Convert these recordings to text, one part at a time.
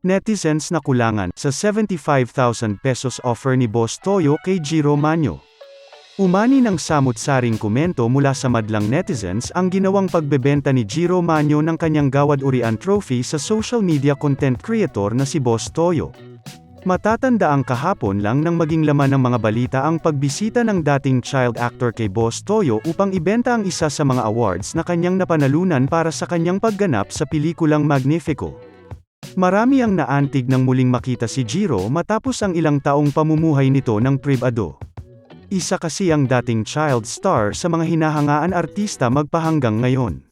Netizens na kulangan sa 75,000 pesos offer ni Boss Toyo kay Jiro Manyo. Umani ng samut-saring komento mula sa madlang netizens ang ginawang pagbebenta ni Jiro Manyo ng kanyang Gawad Urian Trophy sa social media content creator na si Boss Toyo. Matatanda ang kahapon lang nang maging laman ng mga balita ang pagbisita ng dating child actor kay Boss Toyo upang ibenta ang isa sa mga awards na kanyang napanalunan para sa kanyang pagganap sa pelikulang Magnifico. Marami ang naantig nang muling makita si Jiro matapos ang ilang taong pamumuhay nito ng pribado. Isa kasi ang dating child star sa mga hinahangaan artista magpahanggang ngayon.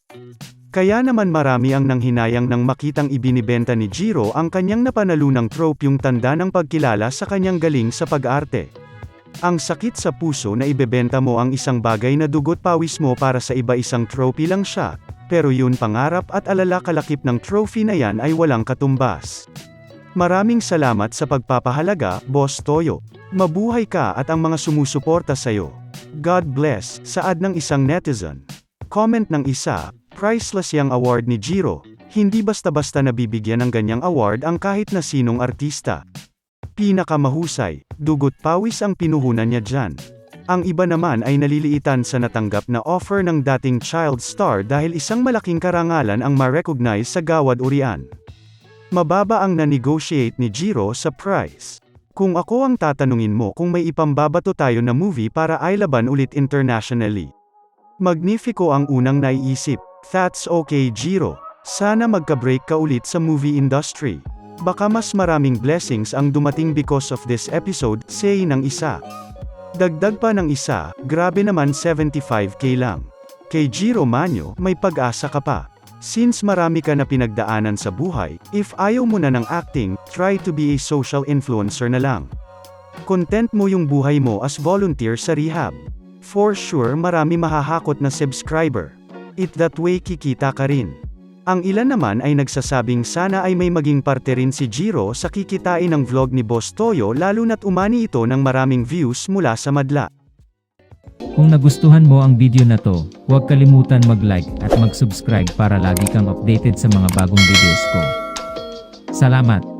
Kaya naman marami ang nanghinayang nang makitang ibinibenta ni Jiro ang kanyang napanalunang trope yung tanda ng pagkilala sa kanyang galing sa pag-arte. Ang sakit sa puso na ibebenta mo ang isang bagay na dugot pawis mo para sa iba isang trophy lang siya, pero yun pangarap at alala kalakip ng trophy na yan ay walang katumbas. Maraming salamat sa pagpapahalaga, Boss Toyo. Mabuhay ka at ang mga sumusuporta sa'yo. God bless, saad ng isang netizen. Comment ng isa, priceless yang award ni Jiro, hindi basta-basta nabibigyan ng ganyang award ang kahit na sinong artista. Pinakamahusay, dugot pawis ang pinuhunan niya dyan. Ang iba naman ay naliliitan sa natanggap na offer ng dating child star dahil isang malaking karangalan ang ma-recognize sa Gawad Urian. Mababa ang na-negotiate ni Jiro sa price. Kung ako ang tatanungin mo kung may ipambabato tayo na movie para ay ulit internationally. Magnifico ang unang naiisip. That's okay Jiro. Sana magka-break ka ulit sa movie industry. Baka mas maraming blessings ang dumating because of this episode, say ng isa. Dagdag pa ng isa, grabe naman 75k lang. Kay Jiro Manyo, may pag-asa ka pa. Since marami ka na pinagdaanan sa buhay, if ayaw mo na ng acting, try to be a social influencer na lang. Content mo yung buhay mo as volunteer sa rehab. For sure marami mahahakot na subscriber. It that way kikita ka rin. Ang ilan naman ay nagsasabing sana ay may maging parte rin si Jiro sa kikitain ng vlog ni Boss Toyo lalo na't umani ito ng maraming views mula sa madla. Kung nagustuhan mo ang video na to, huwag kalimutan mag-like at mag-subscribe para lagi kang updated sa mga bagong videos ko. Salamat!